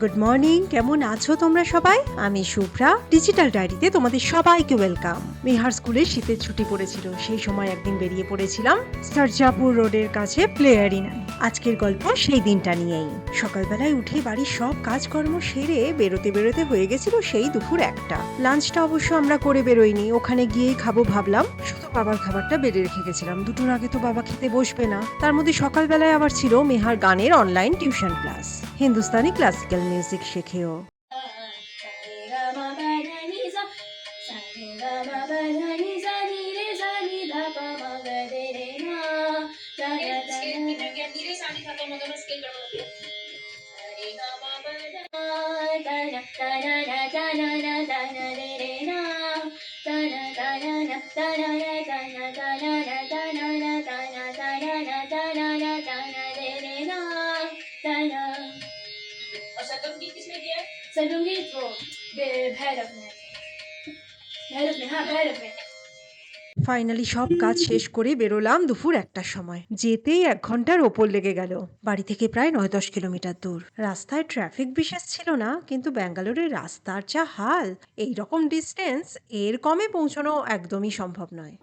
Good morning. কেমন আছো তোমরা সবাই? আমি শুভ্রা। ডিজিটাল ডায়েরিতে তোমাদের সবাইকে ওয়েলকাম। মেহার স্কুলে শীতের ছুটি পড়েছিল, সেই সময় একদিন বেরিয়ে পড়েছিলাম সরজাপুর রোডের কাছে প্লে অ্যারিনায় আজকের গল্প সেই দিনটা নিয়েই। সকালবেলায় উঠে বাড়ির সব কাজকর্ম সেরে বেরোতে বেরোতে হয়ে গেছিল সেই দুপুর একটা। লাঞ্চটা অবশ্য আমরা করে বেরোইনি, ওখানে গিয়েই খাব ভাবলাম। বাবার খাবারটা বেড়ে রেখে গেছিলাম। দুটোর আগে তো বাবা খেতে বসবে না। তার মধ্যে সকালবেলায় আবার ছিল মেহার গানের online tuition class Hindustani classical music শেখেও। और सरगम किसने दिया है संगीत वो बे- भैरव ने भैरव ने हाँ भैरव ने ফাইনালি সব কাজ শেষ করে বেরোলাম দুপুর একটার সময় যেতেই এক ঘন্টার ওপর লেগে গেল বাড়ি থেকে প্রায় নয় দশ কিলোমিটার দূর রাস্তায় ট্রাফিক বিশেষ ছিল না কিন্তু ব্যাঙ্গালোরের রাস্তার যা হাল এই রকম ডিস্টেন্স এর কমে পৌঁছানো একদমই সম্ভব নয়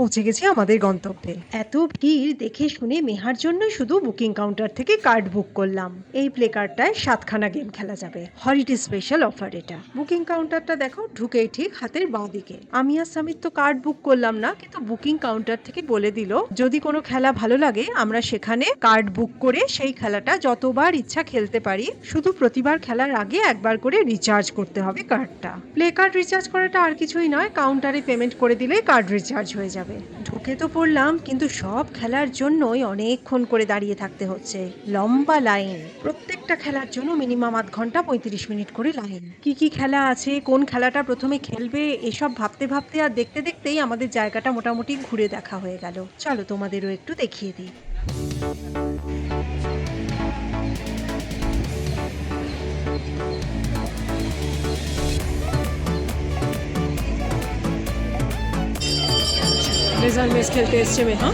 পৌঁছে গেছি আমাদের গন্তব্যে। এত ভিড় দেখে শুনে মেহার জন্য শুধু বুকিং কাউন্টার থেকে কার্ড বুক করলাম। এই প্লে কার্ডটায় সাতখানা গেম খেলা যাবে। হলিডে স্পেশাল অফার এটা। বুকিং কাউন্টারটা দেখো, ঢুকেই ঠিক হাতের বাঁ দিকে। আমি আর সামিত তো কার্ড বুক করলাম না, কিন্তু বুকিং কাউন্টার থেকে বলে দিল, যদি কোনো খেলা ভালো লাগে, আমরা সেখানে কার্ড বুক করে সেই খেলাটা যতবার ইচ্ছা খেলতে পারি। শুধু প্রতিবার খেলার আগে একবার করে রিচার্জ করতে হবে কার্ডটা প্লে কার্ড রিচার্জ করাটা আর কিছুই নয় কাউন্টারে পেমেন্ট করে দিলেই কার্ড রিচার্জ হয়ে যাবে। ঢুকে তো পড়লাম, কিন্তু সব খেলার জন্যই অনেকক্ষণ করে দাঁড়িয়ে থাকতে হচ্ছে। লম্বা লাইন। প্রত্যেকটা খেলার জন্য মিনিমাম আধ ঘণ্টা, পঁয়ত্রিশ মিনিট করে লাইন। কি কি খেলা আছে, কোন খেলাটা প্রথমে খেলবে, এসব ভাবতে ভাবতে আর দেখতে দেখতেই আমাদের জায়গাটা মোটামুটি ঘুরে দেখা হয়ে গেল। চলো তোমাদেরও একটু দেখিয়ে দিই। রেজাল মেস খেলতে এসছে মেহা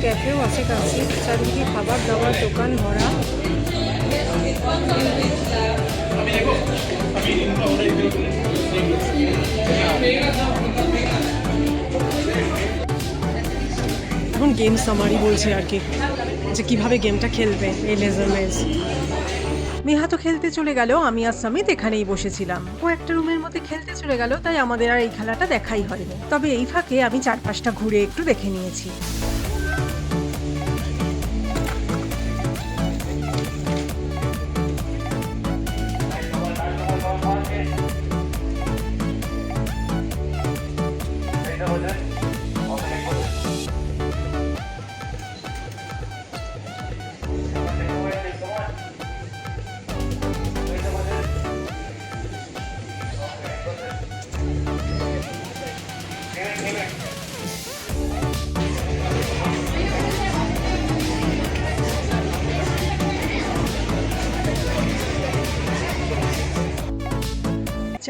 ক্যাফেও আছে কাছে চারিদিকে খাবার দাবার দোকান ভরা এখন গেম সামারি বলছে আর কি যে কীভাবে গেমটা খেলবে এই লেজার মেস মেহা তো খেলতে চলে গেল, আমি আর সামিত এখানেই বসেছিলাম। ও একটা রুমের মধ্যে খেলতে চলে গেল, তাই আমাদের আর এই খেলাটা দেখাই হয়নি। তবে এই ফাঁকে আমি চারপাশটা ঘুরে একটু দেখে নিয়েছি।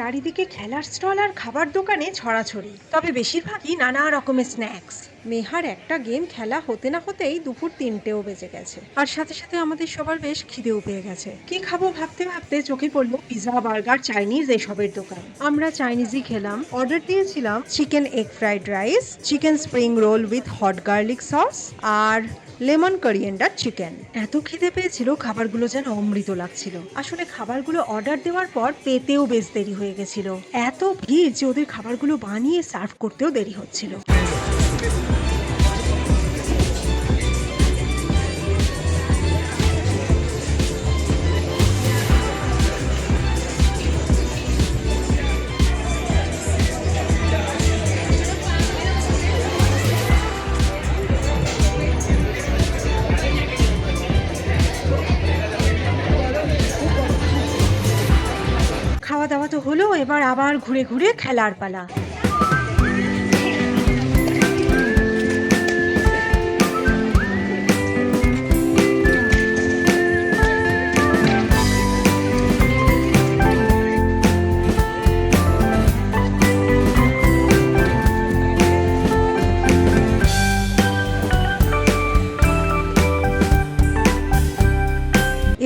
চারিদিকে খেলার স্টল আর খাবার দোকানে ছড়াছড়ি। তবে বেশিরভাগই নানা রকমের স্ন্যাক্স মেহার একটা গেম খেলা হতে না হতেই দুপুর তিনটেও বেজে গেছে। আর সাথে সাথে আমাদের সবার বেশ খিদেও পেয়ে গেছে। কি খাব ভাবতে ভাবতে চোখে পড়ল পিৎজা বার্গার চাইনিজ এসবের দোকান। আমরা চাইনিজই খেলাম। অর্ডার দিয়েছিলাম chicken egg fried rice chicken spring roll with hot garlic sauce R lemon coriander chicken. এত খিদে পেয়েছিল খাবারগুলো যেন অমৃত লাগছিল। আসলে খাবারগুলো অর্ডার দেওয়ার পর পেতেও বেশ দেরি হয়ে গেছিল। এত ভিড় যে ওদের খাবারগুলো বানিয়ে সার্ভ করতেও দেরি হচ্ছিল। আবার ঘুরে ঘুরে খেলার পালা।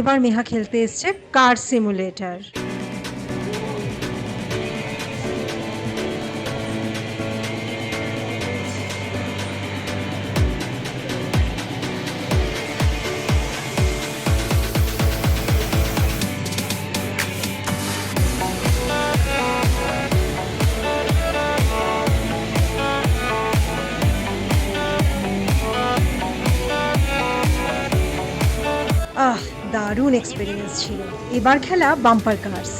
এবার মেহা খেলতে এসছে কার সিমুলেটর। দারুণ এক্সপিরিয়েন্স ছিল। এবার খেলা বাম্পার কার্স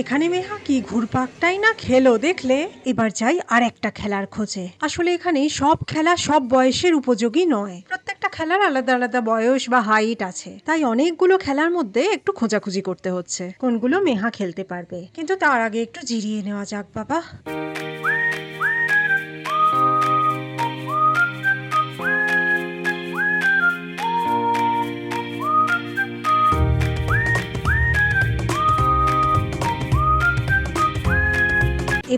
এখানে মেহা কি ঘুরপাকটাই না খেলো দেখলে? এবার যাই আর একটা খেলার খোঁজে। আসলে এখানে সব খেলা সব বয়সের উপযোগী নয়। প্রত্যেকটা খেলার আলাদা আলাদা বয়স বা হাইট আছে। তাই অনেকগুলো খেলার মধ্যে একটু খোঁজাখুঁজি করতে হচ্ছে। কোনগুলো মেহা খেলতে পারবে? কিন্তু তার আগে একটু জিরিয়ে নেওয়া যাক, বাবা।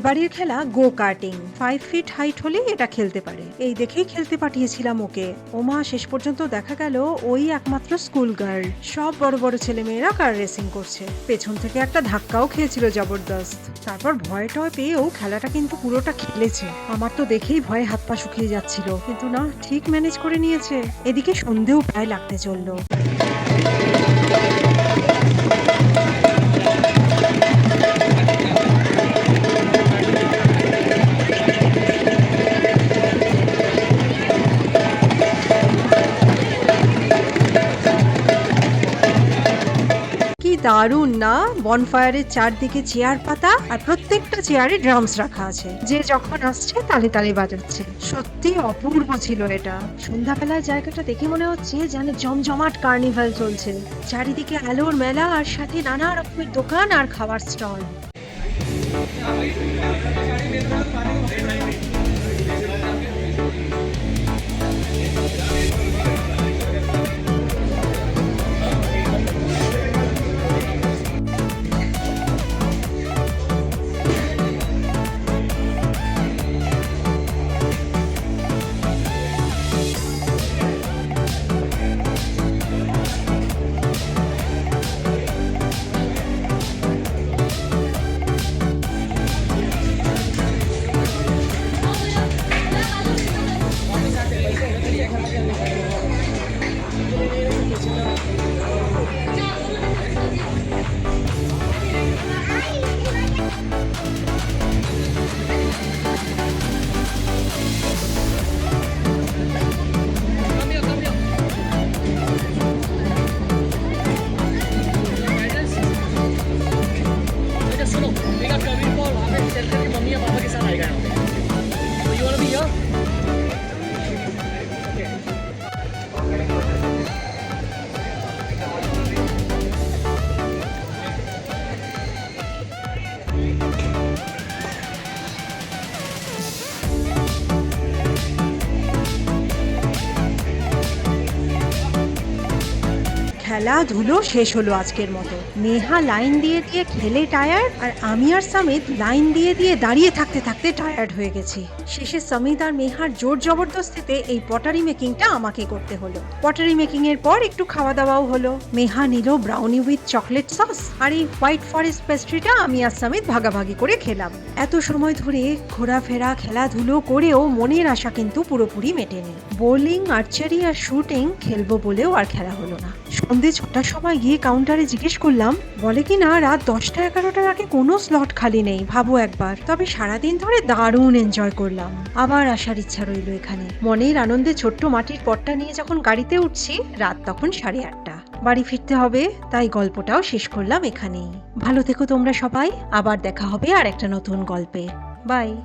এবারের খেলা go karting five feet height হলেই এটা খেলতে পারে। এই দেখেই খেলতে পাঠিয়েছিলাম ওকে। ওমা, শেষ পর্যন্ত দেখা গেল ওই একমাত্র স্কুল গার্ল সব বড় বড় ছেলে মেয়েরা কার রেসিং করছে। পেছন থেকে একটা ধাক্কাও খেয়েছিল জবরদস্ত। তারপর ভয় টয় পেয়েও খেলাটা কিন্তু পুরোটা খেলেছে। আমার তো দেখেই ভয়ে হাত পা শুকিয়ে যাচ্ছিল। কিন্তু না, ঠিক ম্যানেজ করে নিয়েছে। এদিকে সন্ধেও প্রায় লাগতে চলল। দারুণ না? বনফায়ারের চারদিকে চেয়ার পাতা আর প্রত্যেকটা চেয়ারে ড্রামস রাখা আছে। যে যখন আসছে, তালে তালে বাজাচ্ছে। সত্যি অপূর্ব ছিল এটা। সন্ধ্যাবেলায় জায়গাটা দেখে মনে হচ্ছে যেন জমজমাট কার্নিভাল চলছে। চারিদিকে আলোর মেলা আর সাথে নানা রকমের দোকান আর খাবার স্টল। খেলাধুলো শেষ হলো আজকের মতো। নেহা লাইন দিয়ে দিয়ে খেলে টায়ার্ড আর আমি আর সামিত লাইন দিয়ে দিয়ে দাঁড়িয়ে থাকতে থাকতে টায়ার্ড হয়ে গেছি। শেষে সামিত আর মেহার জোর জবরদস্তিতে এই পটারি মেকিংটা আমাকে করতে হলো। পটারি মেকিং এর পর একটু খাওয়া দাওয়াও হলো। মেহা নিল ব্রাউনি উইথ চকলেট সস আর এই হোয়াইট ফরেস্ট পেস্ট্রিটা আমি আর সামিত ভাগাভাগি করে খেলাম। এত সময় ধরে ঘোরাফেরা, খেলাধুলো করেও মনের আশা কিন্তু পুরোপুরি মেটেনি। বোলিং, আর্চারি আর শুটিং খেলব বলেও আর খেলা হলো না। সন্ধে ছটার সময় গিয়ে কাউন্টারে জিজ্ঞেস করলাম, বলে কি না, রাত দশটা এগারোটার আগে কোনো স্লট খালি নেই, ভাবো একবার। তবে সারাদিন ধরে দারুণ এনজয় করলাম। আবার আসার ইচ্ছা রইল এখানে। মনের আনন্দে ছোট্ট মাটির পটটা নিয়ে যখন গাড়িতে উঠছি, রাত তখন সাড়ে আটটা। বাড়ি ফিরতে হবে, তাই গল্পটাও শেষ করলাম এখানেই। ভালো থেকো তোমরা সবাই, আবার দেখা হবে আর একটা নতুন গল্পে। বাই